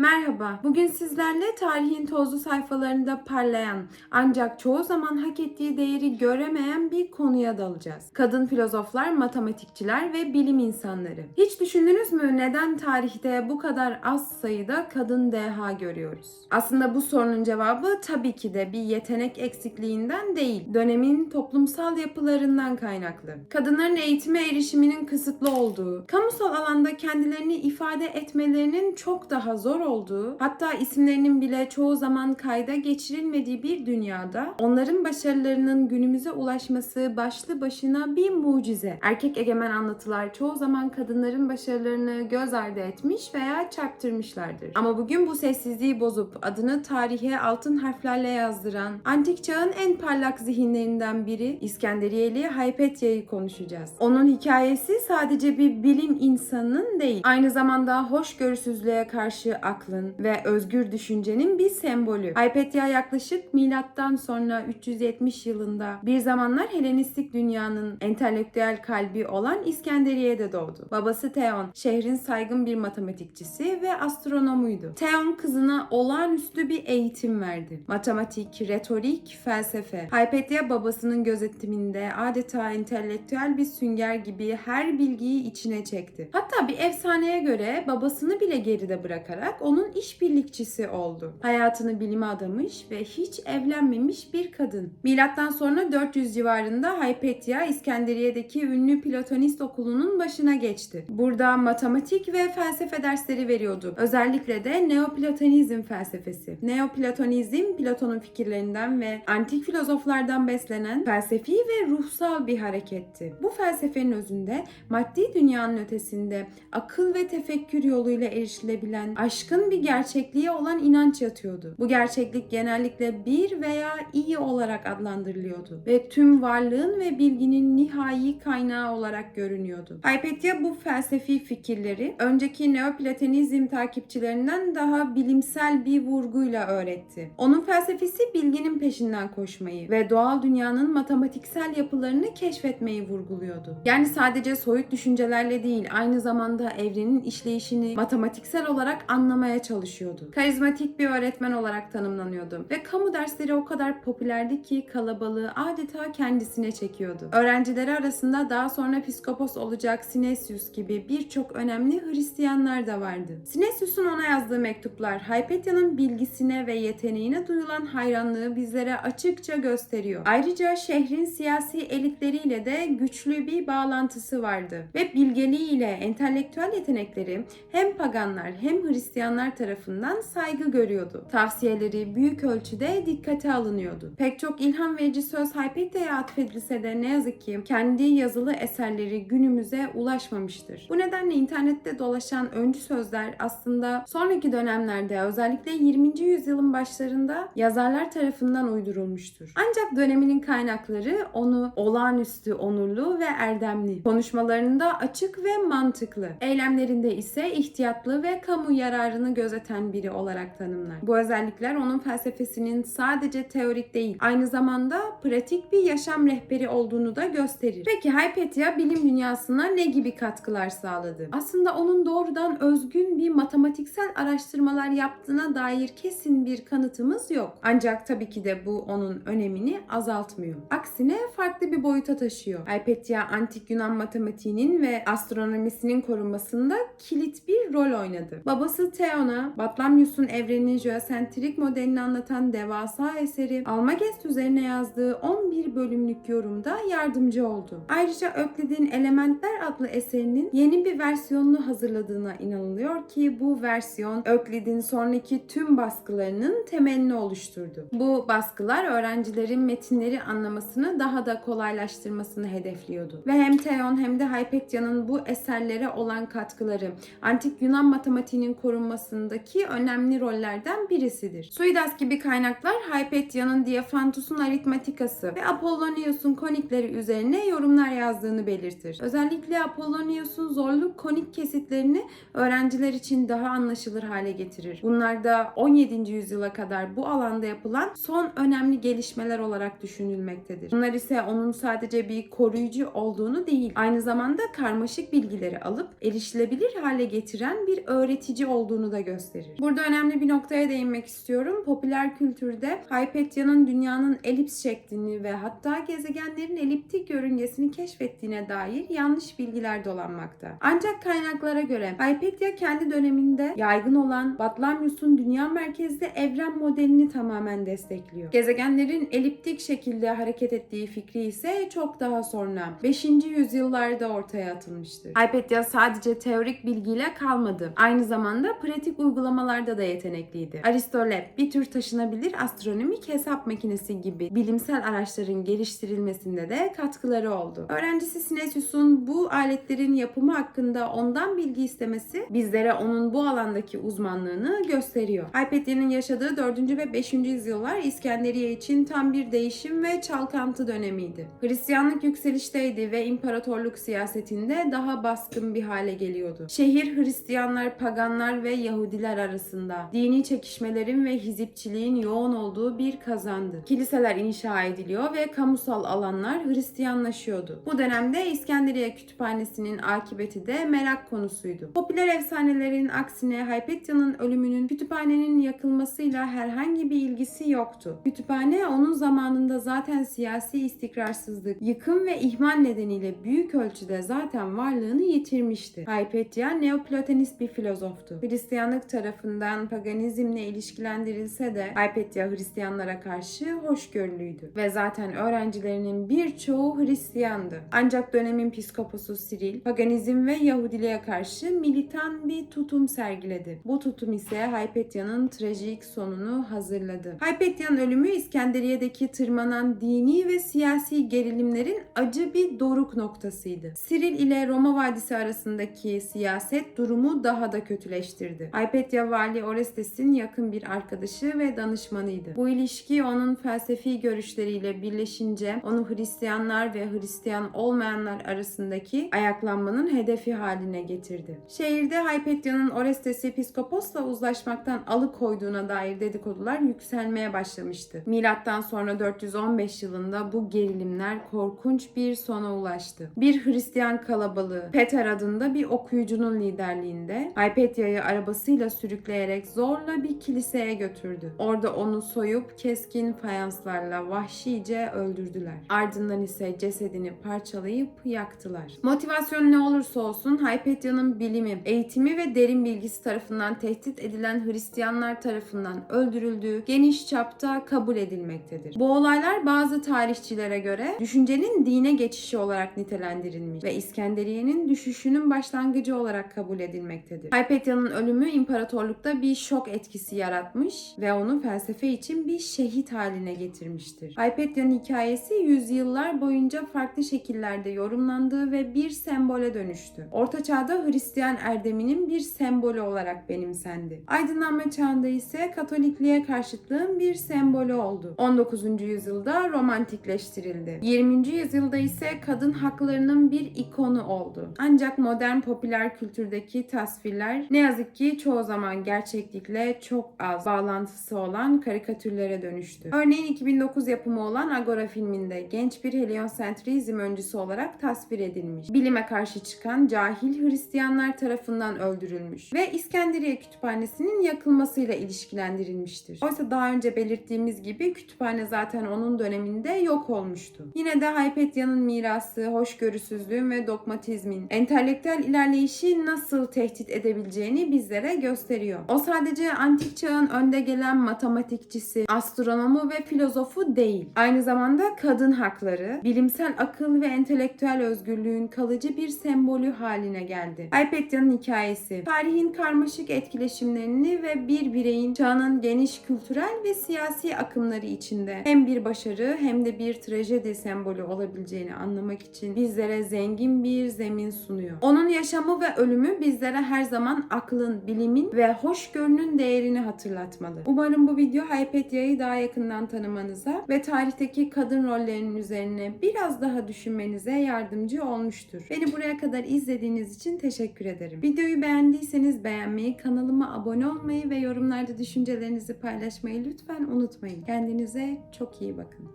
Merhaba, bugün sizlerle tarihin tozlu sayfalarında parlayan ancak çoğu zaman hak ettiği değeri göremeyen bir konuya dalacağız. Kadın filozoflar, matematikçiler ve bilim insanları. Hiç düşündünüz mü neden tarihte bu kadar az sayıda kadın deha görüyoruz? Aslında bu sorunun cevabı tabii ki de bir yetenek eksikliğinden değil, dönemin toplumsal yapılarından kaynaklı. Kadınların eğitime erişiminin kısıtlı olduğu, kamusal alanda kendilerini ifade etmelerinin çok daha zor olduğu, hatta isimlerinin bile çoğu zaman kayda geçirilmediği bir dünyada onların başarılarının günümüze ulaşması başlı başına bir mucize. Erkek egemen anlatılar çoğu zaman kadınların başarılarını göz ardı etmiş veya çarptırmışlardır. Ama bugün bu sessizliği bozup adını tarihe altın harflerle yazdıran antik çağın en parlak zihinlerinden biri İskenderiyeli Haypetya'yı konuşacağız. Onun hikayesi sadece bir bilim insanının değil, aynı zamanda hoşgörüsüzlüğe karşı aklın ve özgür düşüncenin bir sembolü. Hypatia yaklaşık milattan sonra 370 yılında bir zamanlar Helenistik dünyanın entelektüel kalbi olan İskenderiye'de doğdu. Babası Theon, şehrin saygın bir matematikçisi ve astronomuydu. Theon kızına olağanüstü bir eğitim verdi. Matematik, retorik, felsefe. Hypatia babasının gözetiminde adeta entelektüel bir sünger gibi her bilgiyi içine çekti. Hatta bir efsaneye göre babasını bile geride bırakarak onun işbirlikçisi oldu. Hayatını bilime adamış ve hiç evlenmemiş bir kadın. Milattan sonra 400 civarında Hypatia İskenderiye'deki ünlü Platonist okulunun başına geçti. Burada matematik ve felsefe dersleri veriyordu. Özellikle de Neoplatonizm felsefesi. Neoplatonizm Platon'un fikirlerinden ve antik filozoflardan beslenen felsefi ve ruhsal bir hareketti. Bu felsefenin özünde maddi dünyanın ötesinde akıl ve tefekkür yoluyla erişilebilen aşkın bir gerçekliğe olan inanç yatıyordu. Bu gerçeklik genellikle bir veya iyi olarak adlandırılıyordu ve tüm varlığın ve bilginin nihai kaynağı olarak görünüyordu. Hypatia bu felsefi fikirleri önceki Neoplatonizm takipçilerinden daha bilimsel bir vurguyla öğretti. Onun felsefesi bilginin peşinden koşmayı ve doğal dünyanın matematiksel yapılarını keşfetmeyi vurguluyordu. Yani sadece soyut düşüncelerle değil, aynı zamanda evrenin işleyişini matematiksel olarak anlamaya çalışıyordu. Karizmatik bir öğretmen olarak tanımlanıyordu ve kamu dersleri o kadar popülerdi ki kalabalığı adeta kendisine çekiyordu. Öğrencileri arasında daha sonra piskopos olacak Sinesius gibi birçok önemli Hristiyanlar da vardı. Sinesius'un ona yazdığı mektuplar Hypatia'nın bilgisine ve yeteneğine duyulan hayranlığı bizlere açıkça gösteriyor. Ayrıca şehrin siyasi elitleriyle de güçlü bir bağlantısı vardı ve bilgeliğiyle entelektüel yetenekleri hem paganlar hem Hristiyanlar tarafından saygı görüyordu. Tavsiyeleri büyük ölçüde dikkate alınıyordu. Pek çok ilham verici söz Hypatia'ya atfedilse de ne yazık ki kendi yazılı eserleri günümüze ulaşmamıştır. Bu nedenle internette dolaşan öncü sözler aslında sonraki dönemlerde özellikle 20. yüzyılın başlarında yazarlar tarafından uydurulmuştur. Ancak döneminin kaynakları onu olağanüstü onurlu ve erdemli, konuşmalarında açık ve mantıklı, eylemlerinde ise ihtiyatlı ve kamu yararını gözeten biri olarak tanımlar. Bu özellikler onun felsefesinin sadece teorik değil, aynı zamanda pratik bir yaşam rehberi olduğunu da gösterir. Peki Hypatia bilim dünyasına ne gibi katkılar sağladı? Aslında onun doğrudan özgün bir matematiksel araştırmalar yaptığına dair kesin bir kanıtımız yok. Ancak tabii ki de bu onun önemini azaltmıyor. Aksine farklı bir boyuta taşıyor. Hypatia antik Yunan matematiğinin ve astronomisinin korunmasında kilit bir rol oynadı. Babası Theon'a Batlamyus'un evrenin jeosentrik modelini anlatan devasa eseri Almagest üzerine yazdığı 11 bölümlük yorumda yardımcı oldu. Ayrıca Öklid'in Elementler adlı eserinin yeni bir versiyonunu hazırladığına inanılıyor ki bu versiyon Öklid'in sonraki tüm baskılarının temelini oluşturdu. Bu baskılar öğrencilerin metinleri anlamasını daha da kolaylaştırmasını hedefliyordu. Ve hem Theon hem de Hypatia'nın bu eserlere olan katkıları antik Yunan matematiğinin korunmasındaki önemli rollerden birisidir. Suidas gibi kaynaklar Hypatia'nın Diophantus'un aritmatikası ve Apollonius'un konikleri üzerine yorumlar yazdığını belirtir. Özellikle Apollonius'un zorlu konik kesitlerini öğrenciler için daha anlaşılır hale getirir. Bunlar da 17. yüzyıla kadar bu alanda yapılan son önemli gelişmeler olarak düşünülmektedir. Bunlar ise onun sadece bir koruyucu olduğunu değil, aynı zamanda karmaşık bilgileri alıp erişilebilir hale getiren bir öğretici olduğunu da gösterir. Burada önemli bir noktaya değinmek istiyorum. Popüler kültürde Hypatia'nın dünyanın elips şeklini ve hatta gezegenlerin eliptik yörüngesini keşfettiğine dair yanlış bilgiler dolanmakta. Ancak kaynaklara göre Hypatia kendi döneminde yaygın olan Batlamyus'un dünya merkezli evren modelini tamamen destekliyor. Gezegenlerin eliptik şekilde hareket ettiği fikri ise çok daha sonra 5. yüzyıllarda ortaya atılmıştır. Hypatia sadece teorik bilgiyle kalmadı. Aynı zamanda pratik uygulamalarda da yetenekliydi. Aristolab bir tür taşınabilir astronomik hesap makinesi gibi bilimsel araçların geliştirilmesinde de katkıları oldu. Öğrencisi Sinesius'un bu aletlerin yapımı hakkında ondan bilgi istemesi bizlere onun bu alandaki uzmanlığını gösteriyor. Hypatia'nın yaşadığı 4. ve 5. yüzyıllar İskenderiye için tam bir değişim ve çalkantı dönemiydi. Hristiyanlık yükselişteydi ve imparatorluk siyasetinde daha baskın bir hale geliyordu. Şehir Hristiyanlar, paganlar ve Yahudiler arasında dini çekişmelerin ve hizipçiliğin yoğun olduğu bir kazandı. Kiliseler inşa ediliyor ve kamusal alanlar Hristiyanlaşıyordu. Bu dönemde İskenderiye Kütüphanesi'nin akıbeti de merak konusuydu. Popüler efsanelerin aksine Hypatia'nın ölümünün kütüphanenin yakılmasıyla herhangi bir ilgisi yoktu. Kütüphane onun zamanında zaten siyasi istikrarsızlık, yıkım ve ihmal nedeniyle büyük ölçüde zaten varlığını yitirmişti. Hypatia Neoplatonist bir filozoftu. Hristiyanlık tarafından paganizmle ilişkilendirilse de Hypatia Hristiyanlara karşı hoşgörülüydü ve zaten öğrencilerinin birçoğu Hristiyandı. Ancak dönemin psikoposu Cyril, paganizm ve Yahudiliğe karşı militan bir tutum sergiledi. Bu tutum ise Hypatia'nın trajik sonunu hazırladı. Hypatia'nın ölümü İskenderiye'deki tırmanan dini ve siyasi gerilimlerin acı bir doruk noktasıydı. Cyril ile Roma Vadisi arasındaki siyaset durumu daha da kötüleştirdi. Hypatia vali Orestes'in yakın bir arkadaşı ve danışmanıydı. Bu ilişki onun felsefi görüşleriyle birleşince onu Hristiyanlar ve Hristiyan olmayanlar arasındaki ayaklanmanın hedefi haline getirdi. Şehirde Hypatia'nın Orestes'i psikoposla uzlaşmaktan alıkoyduğuna dair dedikodular yükselmeye başlamıştı. Milattan sonra 415 yılında bu gerilimler korkunç bir sona ulaştı. Bir Hristiyan kalabalığı Peter adında bir okuyucunun liderliğinde Hypatia'yı arabasıyla sürükleyerek zorla bir kiliseye götürdü. Orada onu soyup keskin fayanslarla vahşice öldürdüler. Ardından ise cesedini parçalayıp yaktılar. Motivasyon ne olursa olsun Hypatia'nın bilimi, eğitimi ve derin bilgisi tarafından tehdit edilen Hristiyanlar tarafından öldürüldüğü geniş çapta kabul edilmektedir. Bu olaylar bazı tarihçilere göre düşüncenin dine geçişi olarak nitelendirilmiş ve İskenderiye'nin düşüşünün başlangıcı olarak kabul edilmektedir. Hypatia'nın ölümü imparatorlukta bir şok etkisi yaratmış ve onu felsefe için bir şehit haline getirmiştir. Hypatia'nın hikayesi yüzyıllar boyunca farklı şekillerde yorumlandığı ve bir sembole dönüştü. Orta Çağ'da Hristiyan erdeminin bir sembolü olarak benimsendi. Aydınlanma çağında ise Katolikliğe karşıtlığın bir sembolü oldu. 19. yüzyılda romantikleştirildi. 20. yüzyılda ise kadın haklarının bir ikonu oldu. Ancak modern popüler kültürdeki tasvirler ne yazık ki çoğu zaman gerçeklikle çok az bağlantısı olan karikatürlere dönüştü. Örneğin 2009 yapımı olan Agora filminde genç bir heliosentrizm öncüsü olarak tasvir edilmiş. Bilime karşı çıkan cahil Hristiyanlar tarafından öldürülmüş ve İskenderiye Kütüphanesi'nin yakılmasıyla ilişkilendirilmiştir. Oysa daha önce belirttiğimiz gibi kütüphane zaten onun döneminde yok olmuştu. Yine de Hypatia'nın mirası, hoşgörüsüzlüğün ve dogmatizmin entelektüel ilerleyişi nasıl tehdit edebileceğini bizlere gösteriyor. O sadece antik çağın önde gelen matematikçisi, astronomu ve filozofu değil. Aynı zamanda kadın hakları, bilimsel akıl ve entelektüel özgürlüğün kalıcı bir sembolü haline geldi. Hypatia'nın hikayesi, tarihin karmaşık etkileşimlerini ve bir bireyin çağının geniş kültürel ve siyasi akımları içinde hem bir başarı hem de bir trajedi sembolü olabileceğini anlamak için bizlere zengin bir zemin sunuyor. Onun yaşamı ve ölümü bizlere her zaman aklın, bilimin ve hoşgörünün değerini hatırlatmalı. Umarım bu video Hypatia'yı daha yakından tanımanıza ve tarihteki kadın rollerinin üzerine biraz daha düşünmenize yardımcı olmuştur. Beni buraya kadar izlediğiniz için teşekkür ederim. Videoyu beğendiyseniz beğenmeyi, kanalıma abone olmayı ve yorumlarda düşüncelerinizi paylaşmayı lütfen unutmayın. Kendinize çok iyi bakın.